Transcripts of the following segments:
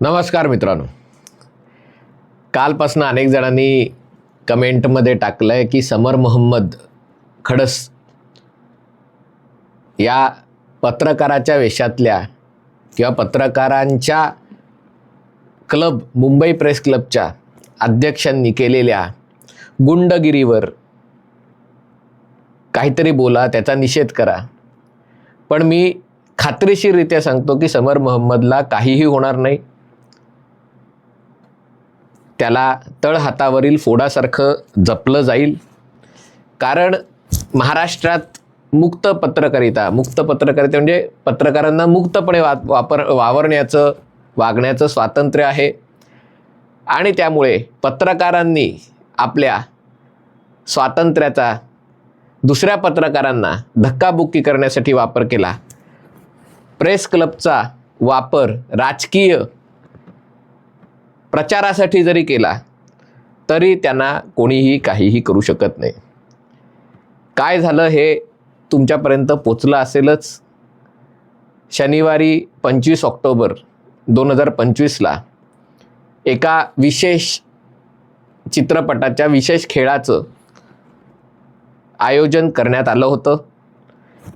नमस्कार मित्रांनो. कालपासून अनेक जणांनी कमेंटमध्ये टाकलं आहे की समर मोहम्मद खडस या पत्रकाराच्या वेशातल्या किंवा पत्रकारांच्या क्लब मुंबई प्रेस क्लबच्या अध्यक्षांनी केलेल्या गुंडगिरीवर काहीतरी बोला त्याचा निषेध करा. पण मी खात्रीशीररित्या सांगतो की समर मोहम्मदला काहीही होणार नाही. त्याला तळहातावरील फोडासारखं जपलं जाईल. कारण महाराष्ट्रात मुक्त पत्रकारिता मुक्त पत्रकारिता म्हणजे पत्रकारांना मुक्तपणे वा वापर वावरण्याचं वागण्याचं स्वातंत्र्य आहे. आणि त्यामुळे पत्रकारांनी आपल्या स्वातंत्र्याचा दुसऱ्या पत्रकारांना धक्काबुक्की करण्यासाठी वापर केला. प्रेस क्लबचा वापर राजकीय प्रचारासाठी जरी केला तरी त्यांना कोणीही काहीही करू शकत नाही. काय झालं हे तुमच्यापर्यंत पोचलं असेलच. शनिवारी पंचवीस ऑक्टोबर दोन हजार पंचवीसला एका विशेष चित्रपटाच्या विशेष खेळाचं आयोजन करण्यात आलं होतं.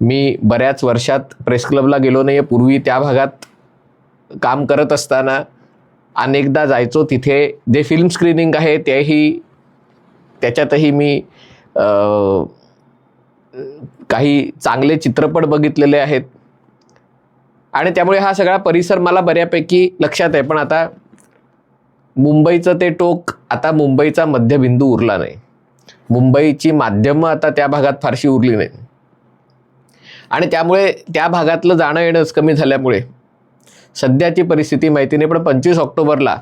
मी बऱ्याच वर्षात प्रेस क्लबला गेलो नाही आहे पूर्वी त्या भागात काम करत असताना अनेकदा जायचो तिथे. जे फिल्म स्क्रीनिंग आहे तेही त्याच्यातही मी काही चांगले चित्रपट बघितलेले आहेत. आणि त्यामुळे हा सगळा परिसर मला बऱ्यापैकी लक्षात आहे. पण आता मुंबईचं ते टोक आता मुंबईचा मध्यबिंदू उरला नाही. मुंबईची माध्यमं आता त्या भागात फारशी उरली नाही आणि त्यामुळे त्या भागातलं जाणं येणंच कमी झाल्यामुळे सध्याची परिस्थिती माहिती नाही पण पंचवीस ऑक्टोबरला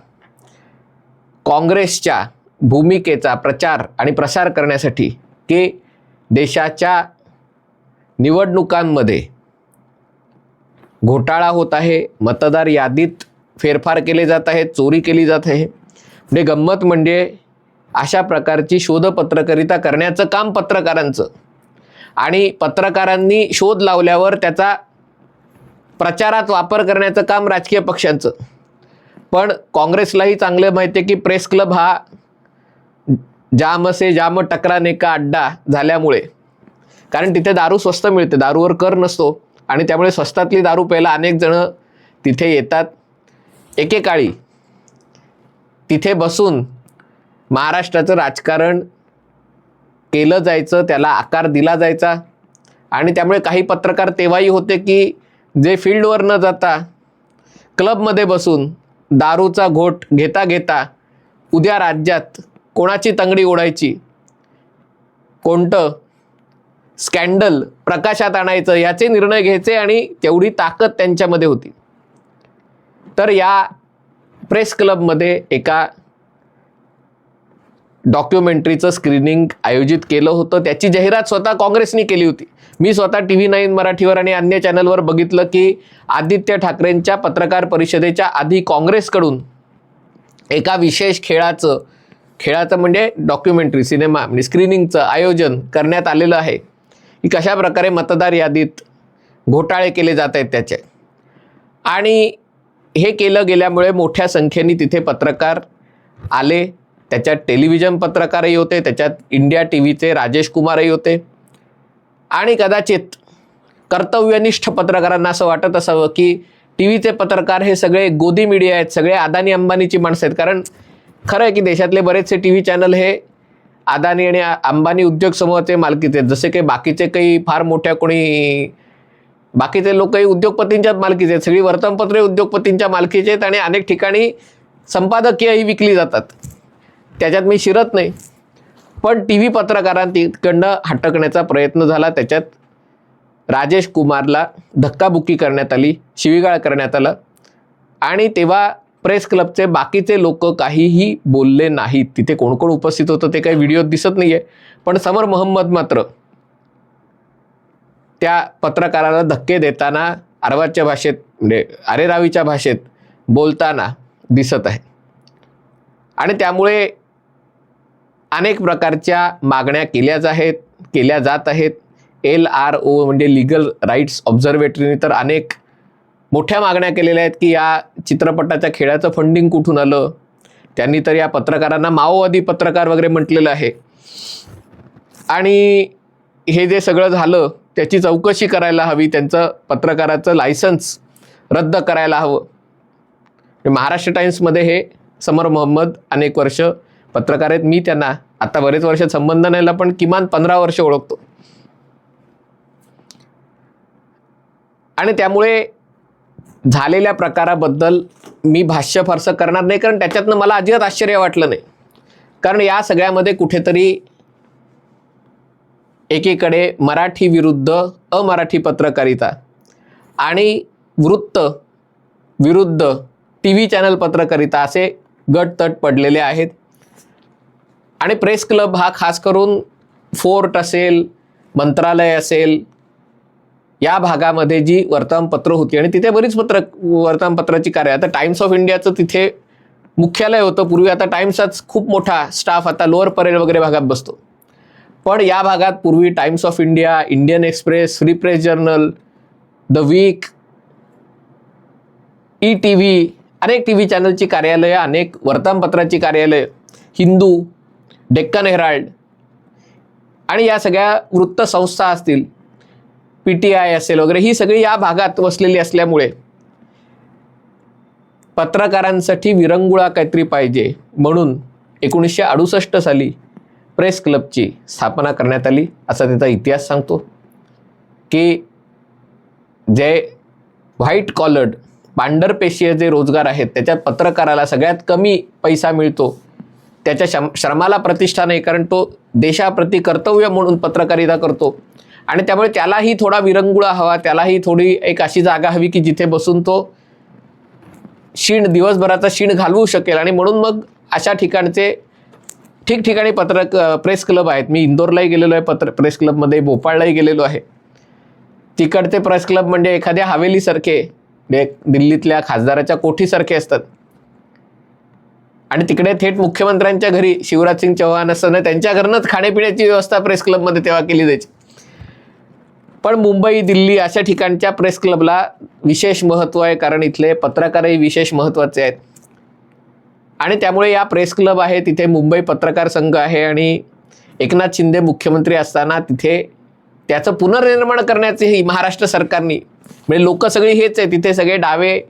काँग्रेसच्या भूमिकेचा प्रचार आणि प्रसार करण्यासाठी की देशाच्या निवडणुकांमध्ये घोटाळा होत आहे मतदार यादीत फेरफार केले जात आहेत चोरी केली जात आहे. म्हणजे गंमत म्हणजे अशा प्रकारची शोधपत्रकरिता करण्याचं काम पत्रकारांचं. आणि पत्रकारांनी शोध लावल्यावर त्याचा प्रचारात वापर करण्याचं काम राजकीय पक्षांचं. पण काँग्रेसलाही चांगलं माहिती आहे की प्रेस क्लब हा जाम से जाम टकराने का अड्डा झाल्यामुळे. कारण तिथे दारू स्वस्त मिळते दारूवर कर नसतो. आणि त्यामुळे स्वस्तातली दारू प्यायला अनेक जण तिथे येतात. एकेकाळी तिथे बसून महाराष्ट्राचं राजकारण केलं जायचं त्याला आकार दिला जायचा. आणि त्यामुळे काही पत्रकार तेव्हाही होते की जे फील्डवर न जाता क्लबमध्ये बसून दारूचा घोट घेता घेता उद्या राज्यात कोणाची तंगडी ओढायची? कोणतं स्कॅन्डल प्रकाशात आणायचं? याचे निर्णय घ्यायचे आणि तेवढी ताकद त्यांच्यामध्ये होती. तर या प्रेस क्लबमध्ये एका डॉक्युमेंटरीचं स्क्रीनिंग आयोजित केलं होतं. त्याची जाहिरात स्वतः काँग्रेसने केली होती. मी स्वतः टी व्ही नाईन मराठीवर आणि अन्य चॅनलवर बघितलं की आदित्य ठाकरेंच्या पत्रकार परिषदेच्या आधी काँग्रेसकडून एका विशेष खेळाचं खेळाचं म्हणजे डॉक्युमेंटरी सिनेमा म्हणजे स्क्रीनिंगचं आयोजन करण्यात आलेलं आहे. की कशा प्रकारे मतदार यादीत घोटाळे केले जात आहेत त्याचे. आणि हे केलं गेल्यामुळे मोठ्या संख्येने तिथे पत्रकार आले. त्याच्यात टेलिव्हिजन पत्रकारही होते त्याच्यात इंडिया टी व्हीचे राजेश कुमारही होते. आणि कदाचित कर्तव्यनिष्ठ पत्रकारांना असं वाटत असावं की टी व्हीचे पत्रकार हे सगळे गोदी मीडिया आहेत सगळे अदानी अंबानीची माणसं आहेत. कारण खरं आहे की देशातले बरेचसे टी व्ही चॅनल हे अदानी आणि अंबानी उद्योग समूहाचे मालकीचे आहेत. जसे काही बाकीचे काही फार मोठ्या कोणी बाकीचे लोकही उद्योगपतींच्याच मालकीचे आहेत. सगळी वर्तमानपत्रे उद्योगपतींच्या मालकीचे आहेत आणि अनेक ठिकाणी संपादकीयही विकली जातात. त्याच्यात मी शिरत नाही. पण टी व्ही पत्रकारांकडनं हटकण्याचा प्रयत्न झाला. त्याच्यात राजेश कुमारला धक्काबुक्की करण्यात आली शिवीगाळ करण्यात आलं. आणि तेव्हा प्रेस क्लबचे बाकीचे लोक काहीही बोलले नाहीत. तिथे कोण कोण उपस्थित होतं ते काही व्हिडिओत दिसत नाही आहे पण समर मोहम्मद मात्र त्या पत्रकाराला धक्के देताना अरवाच्या भाषेत म्हणजे अरेरावीच्या भाषेत बोलताना दिसत आहे. आणि त्यामुळे अनेक प्रकारच्या मागण्या केल्याच आहेत केल्या जात आहेत. एल आर ओ म्हणजे लिगल राईट्स ऑब्झर्वेटरीने तर अनेक मोठ्या मागण्या केलेल्या आहेत की या चित्रपटाच्या खेळाचं फंडिंग कुठून आलं? त्यांनी तर या पत्रकारांना माओवादी पत्रकार वगैरे म्हटलेलं आहे. आणि हे जे सगळं झालं त्याची चौकशी करायला हवी त्यांचं पत्रकाराचं लायसन्स रद्द करायला हवं. महाराष्ट्र टाइम्समध्ये हे समर मोहम्मद अनेक वर्ष पत्रकार आहेत मी त्यांना आता बरेच वर्ष संबंध नाहीला पण किमान पंधरा वर्ष ओळखतो. आणि त्यामुळे झालेल्या प्रकाराबद्दल मी भाष्य फारसं करणार नाही कारण त्याच्यातनं मला अजिबात आश्चर्य वाटलं नाही. कारण या सगळ्यामध्ये कुठेतरी एकीकडे मराठी विरुद्ध अमराठी पत्रकारिता आणि वृत्त विरुद्ध टी व्ही चॅनल पत्रकारिता असे गट तट पडलेले आहेत. आणि प्रेस क्लब हा खास करून फोर्ट असेल मंत्रालय असेल या भागामध्ये जी वर्तमानपत्र होती आणि तिथे बरीच पत्र वर्तमानपत्राची कार्य. आता टाइम्स ऑफ इंडियाचं तिथे मुख्यालय होतं. पूर्वी आता टाइम्सचाच खूप मोठा स्टाफ आता लोअर परेल वगैरे भागात बसतो. पण या भागात पूर्वी Times of India Indian Express Free Press Journal The Week E T V अनेक टी व्ही चॅनलची कार्यालयं अनेक वर्तमानपत्राची कार्यालय हिंदू डेक्कन हेराल्ड आणि या सगळ्या वृत्तसंस्था असतील पी टी आय असेल वगैरे ही सगळी या भागात वसलेली असल्यामुळे पत्रकारांसाठी विरंगुळा काहीतरी पाहिजे म्हणून एकोणीसशे अडुसष्ट साली प्रेस क्लबची स्थापना करण्यात आली असा त्याचा इतिहास सांगतो. की. जे व्हाईट कॉलर्ड पांढरपेशीय जे रोजगार आहेत त्याच्यात पत्रकाराला सगळ्यात कमी पैसा मिळतो. त्याच्या शम श्रमाला प्रतिष्ठा नाही कारण तो देशाप्रती कर्तव्य म्हणून पत्रकारिता करतो. आणि त्यामुळे त्यालाही थोडा विरंगुळा हवा त्यालाही थोडी एक अशी जागा हवी की जिथे बसून तो शीण दिवसभराचा शीण घालवू शकेल. आणि म्हणून मग अशा ठिकाणचे ठिकठिकाणी पत्र प्रेस क्लब आहेत. मी इंदोरलाही गेलेलो आहे पत्र प्रेस क्लबमध्ये भोपाळलाही गेलेलो आहे. तिकडचे प्रेस क्लब म्हणजे एखाद्या हवेलीसारखे म्हणजे दिल्लीतल्या खासदाराच्या कोठीसारखे असतात. आणि तिकडे थेट मुख्यमंत्र्यांच्या घरी शिवराज सिंग चौहान असताना त्यांच्या घरनंच खाण्यापिण्याची व्यवस्था प्रेस क्लबमध्ये तेव्हा केली जायची. पण मुंबई दिल्ली अशा ठिकाणच्या प्रेस क्लबला विशेष महत्त्व आहे कारण इथले पत्रकारही विशेष महत्त्वाचे आहेत. आणि त्यामुळे या प्रेस क्लब आहे तिथे मुंबई पत्रकार संघ आहे आणि एकनाथ शिंदे मुख्यमंत्री असताना तिथे त्याचं पुनर्निर्माण करण्याचे ही महाराष्ट्र सरकारने म्हणजे लोक सगळी हेच आहे तिथे सगळे डावे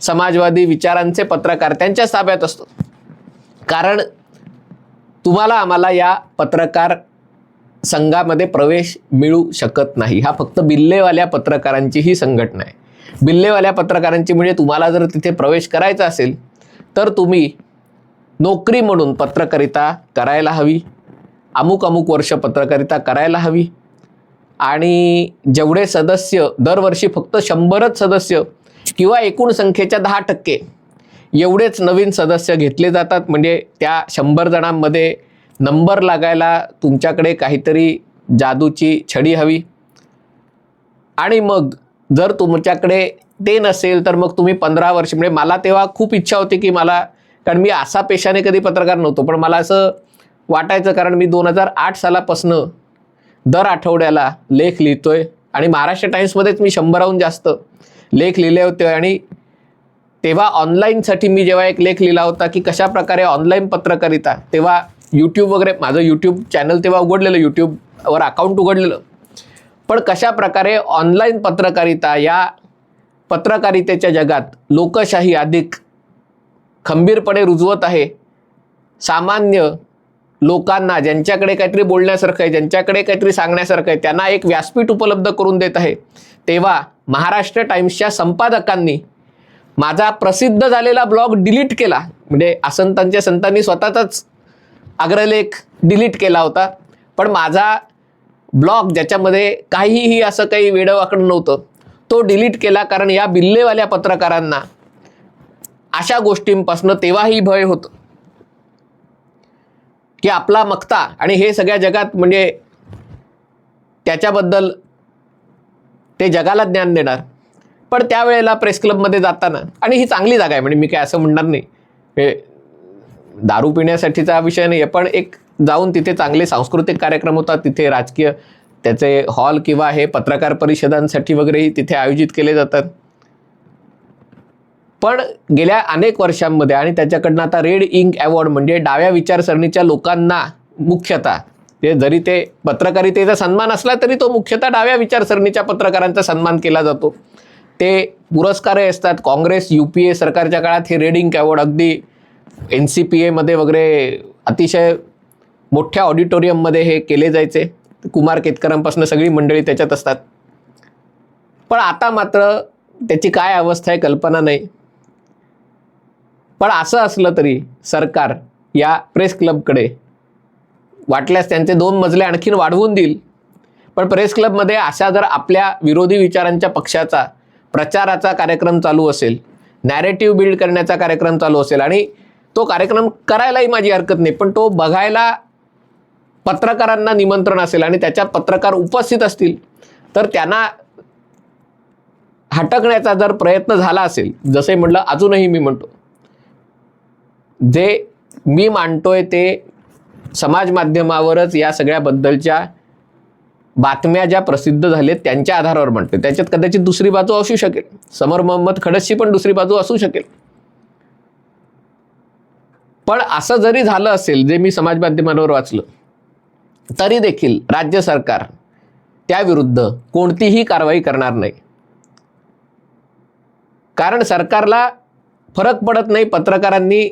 समाजवादी विचारांचे पत्रकार त्यांच्या ताब्यात असतो. कारण तुम्हाला आम्हाला या पत्रकार संघामध्ये प्रवेश मिळू शकत नाही. हा फक्त बिल्लेवाल्या पत्रकारांची ही संघटना आहे. बिल्लेवाल्या पत्रकारांची म्हणजे तुम्हाला जर तिथे प्रवेश करायचा असेल तर तुम्ही नोकरी म्हणून पत्रकारिता करायला हवी. अमुक अमुक वर्ष पत्रकारिता करायला हवी. आणि जेवढे सदस्य दरवर्षी फक्त शंभरच सदस्य किंवा एकूण संख्येच्या दहा टक्के एवढेच नवीन सदस्य घेतले जातात. म्हणजे त्या शंभर जणांमध्ये नंबर लागायला तुमच्याकडे काहीतरी जादूची छडी हवी. आणि मग जर तुमच्याकडे ते नसेल तर मग तुम्ही पंधरा वर्ष म्हणजे मला तेव्हा खूप इच्छा होती की मला कारण मी असा पेशाने कधी पत्रकार नव्हतो पण मला असं वाटायचं कारण मी दोन हजार आठ सालापासनं दर आठवड्याला लेख लिहितोय. आणि महाराष्ट्र टाइम्समध्येच मी शंभराहून जास्त लेख लिहिले होते आणि तेव्हा ऑनलाईनसाठी मी जेव्हा एक लेख लिहिला होता की कशा प्रकारे ऑनलाईन पत्रकारिता तेव्हा यूट्यूब वगैरे माझं यूट्यूब चॅनल तेव्हा उघडलेलं यूट्यूबवर अकाउंट उघडलेलं. पण कशा प्रकारे ऑनलाईन पत्रकारिता या पत्रकारितेच्या जगात लोकशाही अधिक खंबीरपणे रुजवत आहे सामान्य लोकांना ज्यांच्याकडे काहीतरी बोलण्यासारखं आहे ज्यांच्याकडे काहीतरी सांगण्यासारखं आहे त्यांना एक व्यासपीठ उपलब्ध करून देत आहे तेव्हा महाराष्ट्र टाइम्सच्या संपादकांनी माझा प्रसिद्ध झालेला ब्लॉग डिलीट केला. म्हणजे असंतांच्या संतांनी स्वतःचाच अग्रलेख डिलीट केला होता. पण माझा ब्लॉग ज्याच्यामध्ये काहीही असं काही वेडवाकडं नव्हतं तो डिलीट केला कारण या बिल्लेवाल्या पत्रकारांना अशा गोष्टींपासून तेव्हाही भय होतं. की आपला मक्ता आणि हे सगळ्या जगात म्हणजे त्याच्याबद्दल ते जगाला ज्ञान देणार. पण त्यावेळेला प्रेस क्लबमध्ये जाताना आणि ही चांगली जागा आहे म्हणजे मी काय असं म्हणणार नाही. हे दारू पिण्यासाठीचा विषय नाही आहे पण एक जाऊन तिथे चांगले सांस्कृतिक कार्यक्रम होतात तिथे राजकीय त्याचे हॉल किंवा हे पत्रकार परिषदांसाठी वगैरेही तिथे आयोजित केले जातात. पण गेल्या अनेक वर्षांमध्ये आणि त्याच्याकडनं आता रेड इंक अवॉर्ड म्हणजे डाव्या विचारसरणीच्या लोकांना मुख्यतः ते जरी ते पत्रकारितेचा सन्मान असला तरी तो मुख्यतः डाव्या विचारसरणीच्या पत्रकारांचा सन्मान केला जातो. ते पुरस्कारही असतात. काँग्रेस यू पी ए सरकारच्या काळात हे रेडिंग अवॉर्ड अगदी एन सी पी एमध्ये वगैरे अतिशय मोठ्या ऑडिटोरियममध्ये हे केले जायचे. कुमार केतकरांपासून सगळी मंडळी त्याच्यात असतात. पण आता मात्र त्याची काय अवस्था आहे कल्पना नाही. पण असं असलं तरी सरकार या प्रेस क्लबकडे वाटल्यास त्यांचे दोन मजले आणखीन वाढवून देईल. पण प्रेस क्लबमध्ये अशा जर आपल्या विरोधी विचारांच्या पक्षाचा प्रचाराचा कार्यक्रम चालू असेल नॅरेटिव्ह बिल्ड करण्याचा कार्यक्रम चालू असेल आणि तो कार्यक्रम करायलाही माझी हरकत नाही पण तो बघायला पत्रकारांना निमंत्रण असेल आणि त्याच्यात पत्रकार उपस्थित असतील तर त्यांना हटकण्याचा जर प्रयत्न झाला असेल जसे म्हटलं अजूनही मी म्हणतो जे मी मांडतोय ते समाज माध्यमावरच या सगळ्याबद्दलच्या बातम्या ज्या प्रसिद्ध झालेत त्यांच्या आधारावर म्हणते. त्याच्यात कदाचित दुसरी बाजू असू शकेल. समर मोहम्मद खडसची पण दुसरी बाजू असू शकेल. पण असं जरी झालं असेल जे मी समाज माध्यमांवर वाचलं तरी देखील राज्य सरकार त्याविरुद्ध कोणतीही कारवाई करणार नाही. कारण सरकारला फरक पडत नाही पत्रकारांनी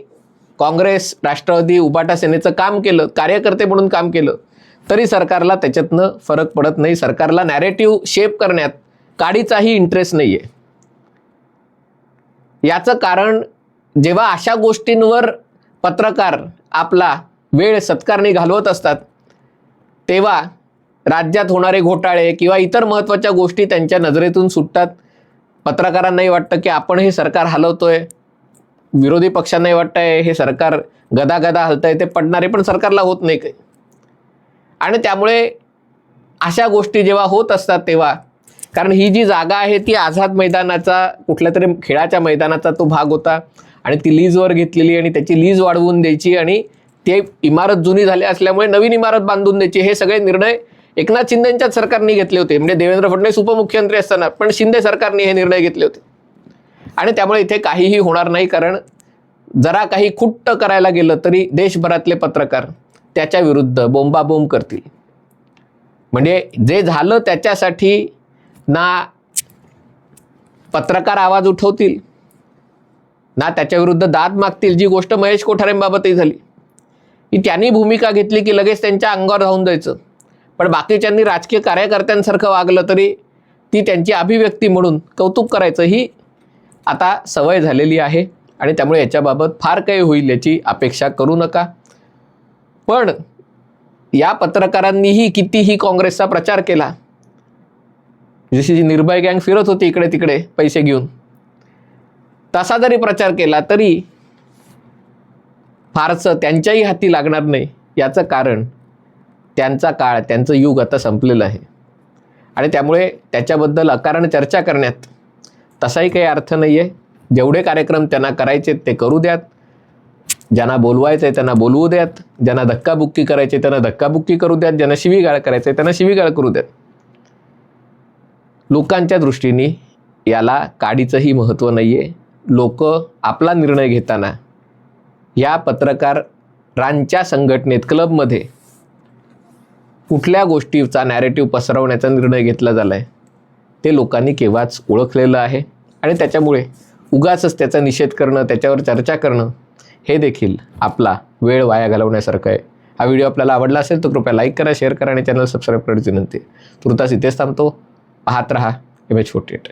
काँग्रेस राष्ट्रवादी उपाटा सेनेचं काम केलं कार्यकर्ते म्हणून काम केलं तरी सरकारला त्याच्यातनं फरक पडत नाही. सरकारला नॅरेटिव्ह शेप करण्यात काडीचाही इंटरेस्ट नाही आहे याचं कारण जेव्हा अशा गोष्टींवर पत्रकार आपला वेळ सत्कारणी घालवत असतात तेव्हा राज्यात होणारे घोटाळे किंवा इतर महत्त्वाच्या गोष्टी त्यांच्या नजरेतून सुटतात. पत्रकारांनाही वाटतं की आपण हे सरकार हलवतोय. विरोधी पक्षांनाही वाटतंय हे सरकार गदा गदा हलतंय ते पडणारे पण सरकारला होत नाही काही. आणि त्यामुळे अशा गोष्टी जेव्हा होत असतात तेव्हा कारण ही जी जागा आहे ती आझाद मैदानाचा कुठल्या तरी खेळाच्या मैदानाचा तो भाग होता. आणि ती लीजवर घेतलेली आणि त्याची लीज वाढवून द्यायची आणि ते इमारत जुनी झाली असल्यामुळे नवीन इमारत बांधून द्यायची हे सगळे निर्णय एकनाथ शिंदेच्याच सरकारने घेतले होते. म्हणजे देवेंद्र फडणवीस उपमुख्यमंत्री असताना पण शिंदे सरकारने हे निर्णय घेतले होते. आणि त्यामुळे इथे काहीही होणार नाही कारण जरा काही खुट्ट करायला गेलं तरी देशभरातले पत्रकार त्याच्या विरुद्ध बोंबाबोंब करतील. म्हणजे जे झालं त्याच्यासाठी ना पत्रकार आवाज उठवतील ना त्याच्याविरुद्ध दाद मागतील जी गोष्ट महेश कोठारेंबाबतही झाली. की त्यांनी भूमिका घेतली की लगेच त्यांच्या अंगावर धावून जायचं. पण बाकीच्यांनी राजकीय कार्यकर्त्यांसारखं वागलं तरी ती त्यांची अभिव्यक्ती म्हणून कौतुक करायचं ही आता सवय झालेली आहे आणि त्यामुळे याच्याबाबत फार काही होईल याची अपेक्षा करू नका. पण या पत्रकारांनीही कितीही काँग्रेसचा प्रचार केला जशी जी निर्भय गँग फिरत होती इकडे तिकडे पैसे घेऊन तसा जरी प्रचार केला तरी फारसं त्यांच्याही हाती लागणार नाही याचं कारण त्यांचा काळ त्यांचं युग आता संपलेलं आहे. आणि त्यामुळे त्याच्याबद्दल अकारण चर्चा करण्यात तसाही काही अर्थ नाही आहे जेवढे कार्यक्रम त्यांना करायचे ते करू द्यात. ज्यांना बोलवायचं आहे त्यांना बोलवू द्यात. ज्यांना धक्काबुक्की करायची त्यांना धक्काबुक्की करू द्यात. ज्यांना शिवीगाळ करायचं आहे त्यांना शिवीगाळ करू द्यात. लोकांच्या दृष्टीने याला काडीचंही महत्त्व नाही आहे लोक आपला निर्णय घेताना या पत्रकारांच्या संघटनेत क्लबमध्ये कुठल्या गोष्टीचा नॅरेटिव्ह पसरवण्याचा निर्णय घेतला झाला आहे ते लोकांनी केव्हाच ओळखलेलं आहे आणि त्याच्यामुळे उगाचच त्याचा निषेध करणं त्याच्यावर चर्चा करणं हे देखील आपला वेळ वाया घालवण्यासारखं आहे. हा व्हिडिओ आपल्याला आवडला असेल तर कृपया लाईक करा शेअर करा आणि चॅनल सबस्क्राईब करण्याची विनंती तुर्तास इथेच थांबतो. पाहत रहा. M H forty eight.